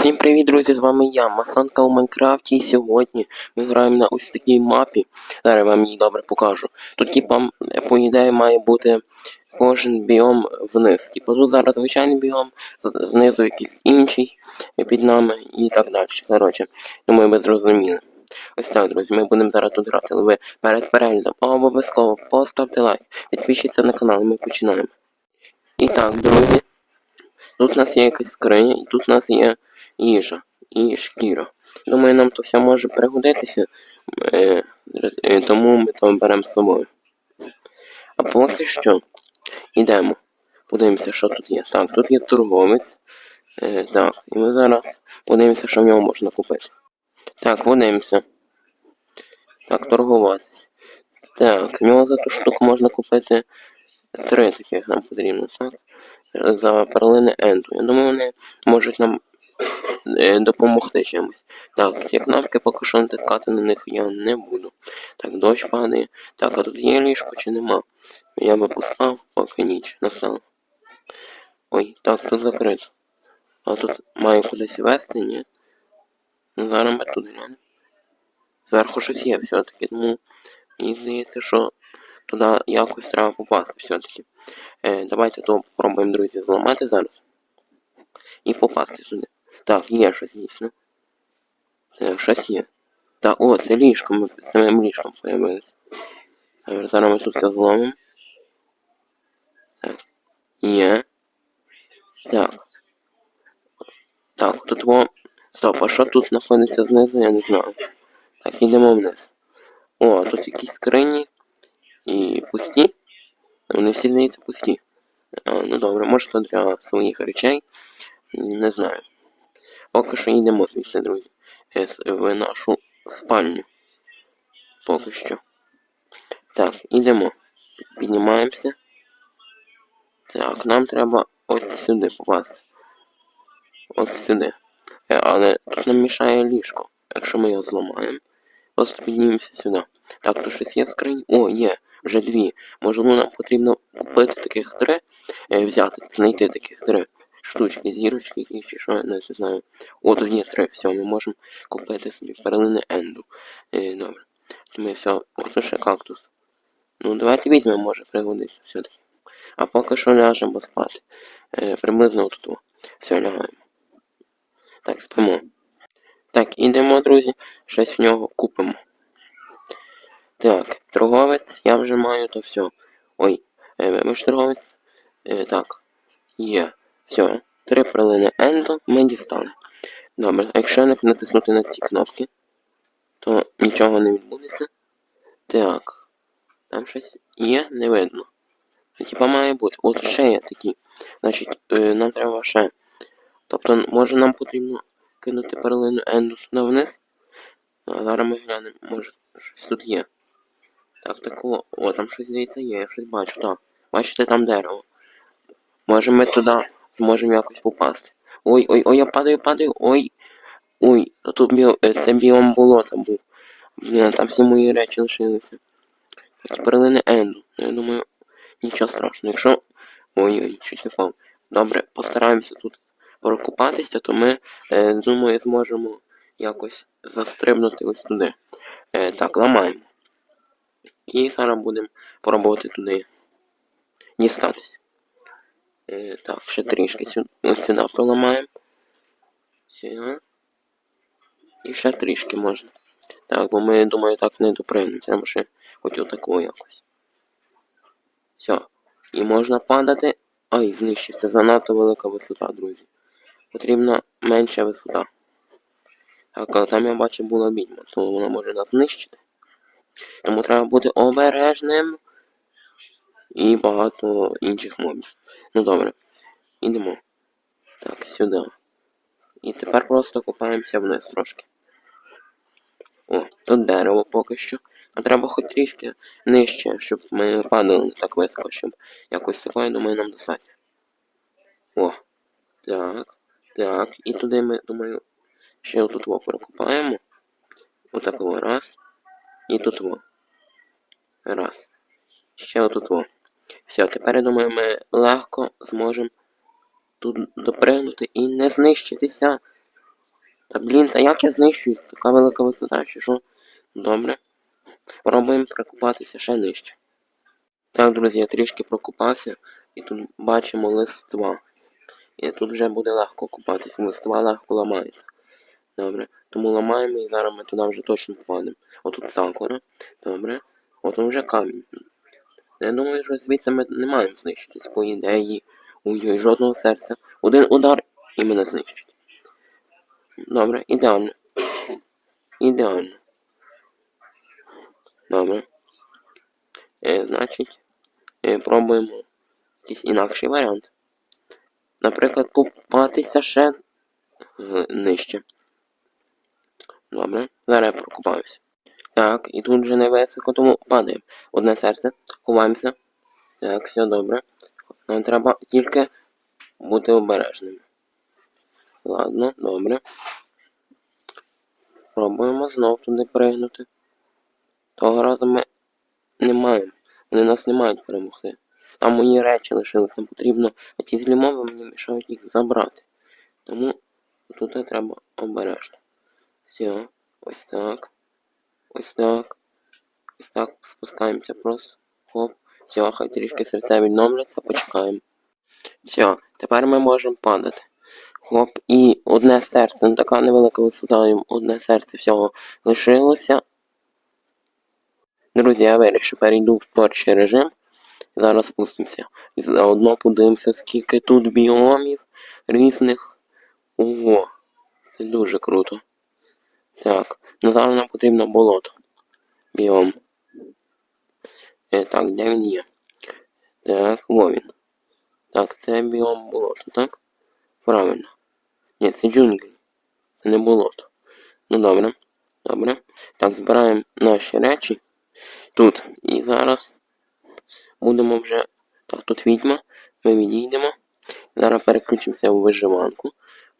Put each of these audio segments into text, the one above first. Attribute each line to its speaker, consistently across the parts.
Speaker 1: Всім привіт, друзі! З вами я, Масанка у Майнкрафті, і сьогодні ми граємо на ось такій мапі. Зараз я вам її добре покажу. Тут, типа, по ідеї, має бути кожен біом вниз. Типа тут зараз звичайний біом, знизу якийсь інший під нами і так далі. Коротше, думаю, ви зрозуміли. Ось так, друзі, ми будемо зараз тут грати, але ви перед переглядом обов'язково поставте лайк, підпишіться на канал, і ми починаємо. І так, друзі, тут у нас є якась скриня, і тут у нас є їжа і шкіра. Думаю, нам то все може пригодитися, е, е, тому ми то беремо з собою. А поки що йдемо. Подивимося, що тут є. Так, тут є торговець. Е, так, і ми зараз подивимося, що в нього можна купити. Так, подивимося. Так, торгуватись. Так, в нього за ту штуку можна купити три таких нам потрібно, так? За перлини Енду. Я думаю, вони можуть нам допомогти чимось. Так, тут є кнопки, поки що натискати на них я не буду. Так, дощ падає. Так, а тут є ліжко чи нема? Я би поспав, поки ніч настала. Ой, так, тут закрито. А тут маю кудись вести, ні? Ну, зараз ми тут глянемо. Зверху щось є все-таки, тому мені здається, що туди якось треба попасти все-таки. Е, давайте то попробуємо, друзі, зламати зараз. І попасти туди. Так, є щось дійсно. Так, щось є. Так, о, це ліжко, ми під самим ліжком появилися. Так, зараз ми тут все зломимо. Так. Є. Так. Так, тут во. Стоп, а що тут знаходиться знизу, я не знаю. Так, йдемо вниз. О, тут якісь скрині. І пусті. Вони всі, здається, пусті. А, ну добре, може то для своїх речей. Не знаю. Поки що йдемо звідси, друзі. Е, В нашу спальню. Поки що. Так, йдемо. Піднімаємося. Так, нам треба от сюди попасти. От сюди. Е, Але тут нам мішає ліжко. Якщо ми його зламаємо. Просто піднімемося сюди. Так, тут щось є в скрині. О, є, вже дві. Можливо, нам потрібно купити таких три, е, взяти, знайти таких три штучки, зірочки якісь чи що, я не знаю. О, тут є три, все, ми можемо купити собі перлини Енду. Е, добре. Тому все, от ще кактус. Ну, давайте візьмемо, може пригодиться все-таки. А поки що ляжемо спати. Е, приблизно тут. Все, лягаємо. Так, спимо. Так, ідемо, друзі, щось в нього купимо. Так, торговець, я вже маю, то все. Ой, е, вибач, торговець. Е, так, є. Все. Три прилини Ендо ми дістали. Добре, якщо не натиснути на ці кнопки, то нічого не відбудеться. Так. Там щось є, не видно. Ну, Типа має бути. От ще є такі. Значить, е, нам треба ще. Тобто, може нам потрібно кинути перлину Енду туди вниз. А зараз ми глянемо, може щось тут є. Так, так о, о, там щось здається є, я щось бачу, так. Бачите, там дерево. Може ми туди зможемо якось попасти. Ой, ой, ой, я падаю, падаю, ой. Ой, тут біо, е, це біом болота був. Блін, там всі мої речі лишилися. Перлини Енду. Ну, Я думаю, нічого страшного. Якщо. Ой-ой, чуть не впав. Добре, постараємося тут прокупатися, то ми, е, думаю, зможемо якось застрибнути ось туди. Е, так, ламаємо. І зараз будемо пробувати туди дістатися. Е, так, ще трішки сюди, проламаємо. Сюди. І ще трішки можна. Так, бо ми, думаю, так не допригнемо. Треба ще хоч отаку якось. Все. І можна падати. Ай, знищився. Занадто велика висота, друзі. Потрібна менша висота. Так, але там я бачив була відьма, то вона може нас знищити. Тому треба бути обережним і багато інших мобів. Ну добре, ідемо. Так, сюди. І тепер просто купаємося вниз трошки. О, тут дерево поки що. А треба хоч трішки нижче, щоб ми падали не так високо, щоб якось такое, я думаю, нам достатньо. О, так, так. І туди ми, думаю, ще отут во перекопаємо. Отакого раз. І тут во. Раз. Ще отут во. Все, тепер я думаю, ми легко зможемо тут допригнути і не знищитися Та блін, та як я знищую? Така велика висота, чи що? Добре. Пробуємо прокопатися ще нижче. Так, друзі, я трішки прокопався, і тут бачимо листва. І тут вже буде легко купатися. Листва легко ламається. Добре. Тому ламаємо і зараз ми туди вже точно попадемо. Отут сакура. Добре. От вже камінь. Я думаю, що звідси ми не маємо знищитись, по ідеї. Ой-ой, жодного серця. Один удар і мене знищить. Добре, ідеально. Ідеально. Добре. Е, значить, е, пробуємо якийсь інакший варіант. Наприклад, купатися ще е, нижче. Добре, зараз я прокупаюся. Так, і тут вже не високо, тому падаємо. Одне серце, ховаємося. Так, все добре. Нам треба тільки бути обережними. Ладно, добре. Пробуємо знов туди пригнути. Того разу ми не маємо. Вони нас не мають перемогти. Там мої речі лишились, нам потрібно, а ті злі мови мені мішають їх забрати. Тому тут треба обережно. Все, ось так. Ось так. Ось так спускаємося просто. Хоп. Все, хай трішки серця відновляться, почекаємо. Все, тепер ми можемо падати. Хоп, і одне серце, ну така невелика висота, одне серце всього лишилося. Друзі, я вирішив, перейду в творчий режим. Зараз спустимося. І заодно подивимося, скільки тут біомів різних. Ого, це дуже круто. Так, ну зараз нам потрібно болото. Біом. Е, так, де він є? Так, во він. Так, це біом болото, так? Правильно. Ні, це джунглі. Це не болото. Ну добре. Добре. Так, збираємо наші речі тут. І зараз будемо вже. Так, тут відьма. Ми відійдемо. Зараз переключимося у виживанку.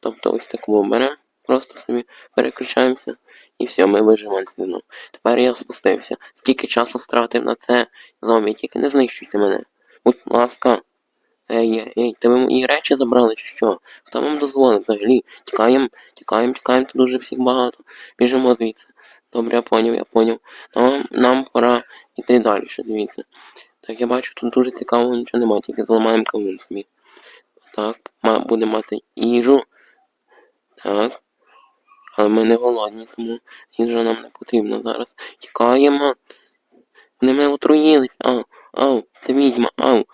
Speaker 1: Тобто ось таку беремо. Просто собі переключаємося. І все, ми виживанці знову. Тепер я спустився. Скільки часу стратив на це зомбі, тільки не знищуйте мене. Будь ласка. Ей, ей, ти ви мої речі забрали чи що? Хто вам дозволив взагалі? Тікаємо, тікаємо, тікаємо, тут дуже всіх багато. Біжимо звідси. Добре, я поняв, я поняв. Нам, нам пора йти далі ще звідси. Так, я бачу, тут дуже цікавого нічого немає, тільки зламаємо кавун собі. Так, будемо мати їжу. Так. Але ми не голодні, тому їжа нам не потрібна зараз. Тікаємо. Вони мене отруїли. Ау, ау, це відьма, ау.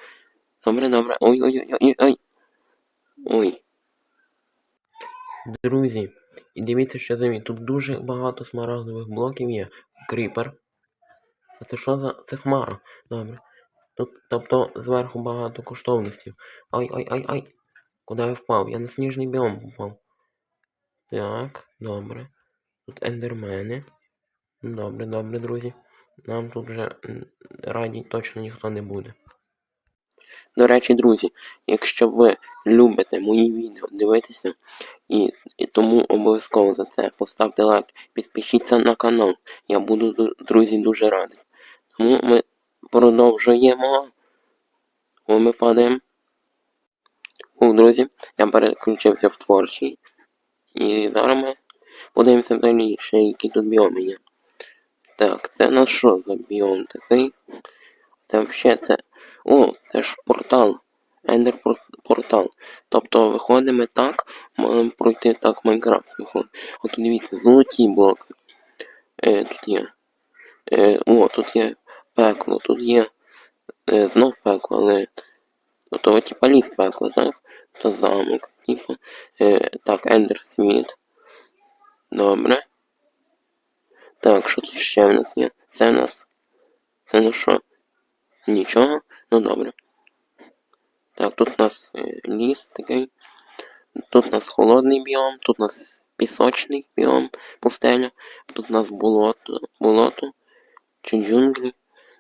Speaker 1: Добре, добре. Ой, ой, ой, ой, ой. Ой. Друзі, і дивіться, що за Тут дуже багато смарагдових блоків є. Кріпер. А це що за. Це хмара. Добре. Тут, тобто зверху багато коштовностей. Ай, ай. Куди я впав? Я на сніжний біом попав. Так, добре. Тут ендермени. Добре, добре, друзі. Нам тут вже м, раді точно ніхто не буде. До речі, друзі, якщо ви любите мої відео дивитися, і, і тому обов'язково за це поставте лайк, підпишіться на канал. Я буду, друзі, дуже радий. Тому ми продовжуємо. О, ми падаємо. О, друзі, я переключився в творчий. І зараз ми подивимося взагалі, ще які тут біоми є. Так, це на що за біом такий? Це взагалі це. О, це ж портал. Ендер портал. Тобто виходимо так, маємо пройти так Майнкрафт виходить. От дивіться, золоті блоки. Е, тут є. Е, о, тут є пекло, тут є е, знов пекло, але. То типа ліс пекло, так? То замок, типу. Е, так, Ендер світ. Добре. Так, що тут ще в нас є? Це в нас. Це ну що? Нічого? Ну добре. Так, тут у нас е, ліс такий. Тут у нас холодний біом, тут у нас пісочний біом, пустеля, тут у нас болото, болото чи джунглі.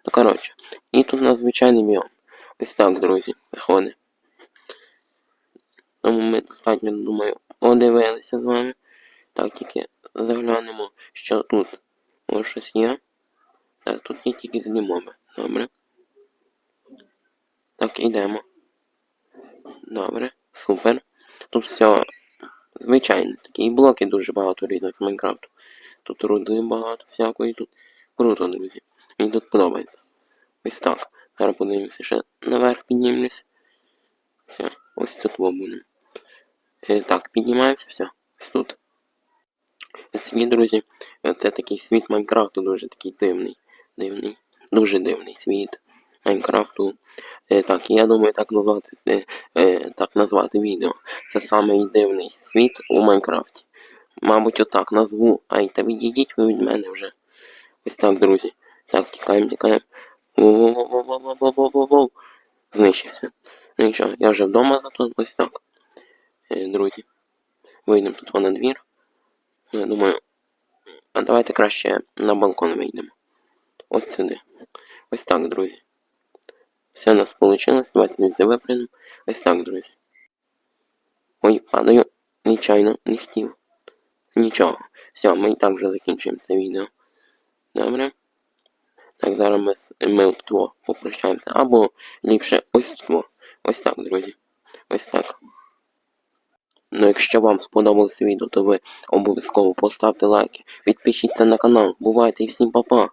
Speaker 1: Ну, коротше. І тут у нас звичайний біом. Ось так, друзі, виходить. Тому ми достатньо, думаю, подивилися з вами. Так, тільки заглянемо, що тут. Може щось є. Так, тут є тільки злі моби. Добре. Так, ідемо. Добре, супер. Тут все Звичайно, такі і блоки дуже багато різних з Майнкрафту. Тут руди багато всякої тут. Круто, друзі. Мені тут подобається. Ось так. Зараз подивимося, ще наверх піднімемось. Все, ось тут ми будемо. Е, так, піднімаємося, все. Ось тут. Ось такі, друзі. Це такий світ Майнкрафту дуже такий дивний. Дивний. Дуже дивний світ Майнкрафту. Так, я думаю, так назвати, е, так назвати відео. Це самий дивний світ у Майнкрафті. Мабуть, отак назву. Ай, та відійдіть ви від мене вже. Ось так, друзі. Так, тікаємо, тікаємо. Воу-воу-воу-воу-воу-воу-воу-воу. Знищився. Ну нічого, я вже вдома зато ось так. Е, друзі. Вийдемо тут на двір. Я думаю. А давайте краще на балкон вийдемо. Ось сюди. Ось так, друзі. Все у нас вийшло. Давайте звідси випрямимо. Ось так, друзі. Ой, падаю. Нечайно, не хотів. Нічого. Все, ми і так вже закінчуємо це відео. Добре. Так, зараз ми, ми от во попрощаємося. Або ліпше ось тут. Ось так, друзі. Ось так. Ну, якщо вам сподобалося відео, то ви обов'язково поставте лайки, підпишіться на канал. Бувайте і всім па-па!